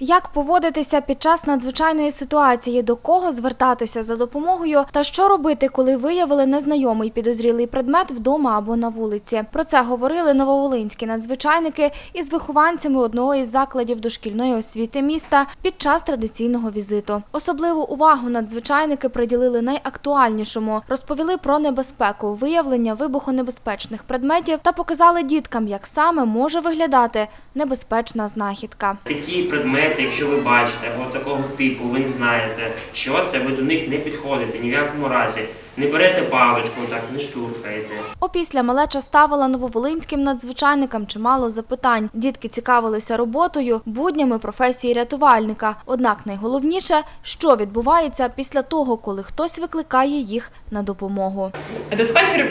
Як поводитися під час надзвичайної ситуації, до кого звертатися за допомогою та що робити, коли виявили незнайомий підозрілий предмет вдома або на вулиці? Про це говорили нововолинські надзвичайники із вихованцями одного із закладів дошкільної освіти міста під час традиційного візиту. Особливу увагу надзвичайники приділили найактуальнішому, розповіли про небезпеку, виявлення вибухонебезпечних предметів та показали діткам, як саме може виглядати небезпечна знахідка. Такі предмети, якщо ви бачите, або такого типу, ви не знаєте, що це, ви до них не підходите ні в якому разі. Не берете паличку, так, не штурхаєте. Опісля малеча ставила нововолинським надзвичайникам чимало запитань. Дітки цікавилися роботою, буднями професії рятувальника. Однак найголовніше, що відбувається після того, коли хтось викликає їх на допомогу. Диспетчер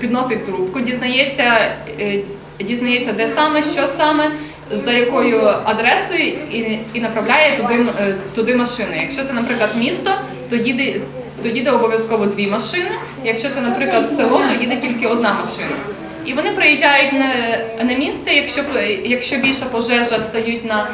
підносить трубку, дізнається, е, дізнається, де саме, що саме, за якою адресою, і, і направляє туди, е, туди машини. Якщо це, наприклад, місто, то їде, то їде обов'язково дві машини. Якщо це, наприклад, село, то їде тільки одна машина. І вони приїжджають на, на місце, якщо, п- якщо більша пожежа стають на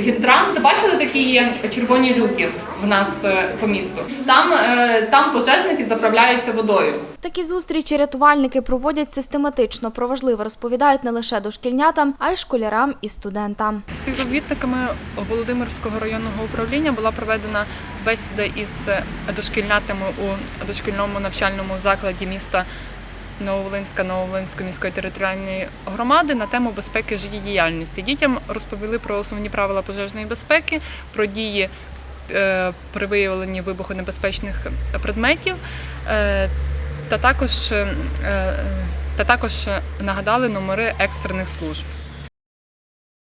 гідрант. Бачили такі є червоні люки в нас е, по місту? Там, е, там пожежники заправляються водою. Такі зустрічі рятувальники проводять систематично. Про важливе розповідають не лише дошкільнятам, а й школярам і студентам. Співробітниками Володимирського районного управління була проведена бесіда із дошкільнятами у дошкільному навчальному закладі міста Нововолинська Нововолинської міської територіальної громади на тему безпеки життєдіяльності. Дітям розповіли про основні правила пожежної безпеки, про дії е, при виявленні вибухонебезпечних предметів. е, Та також, е, та також нагадали номери екстрених служб.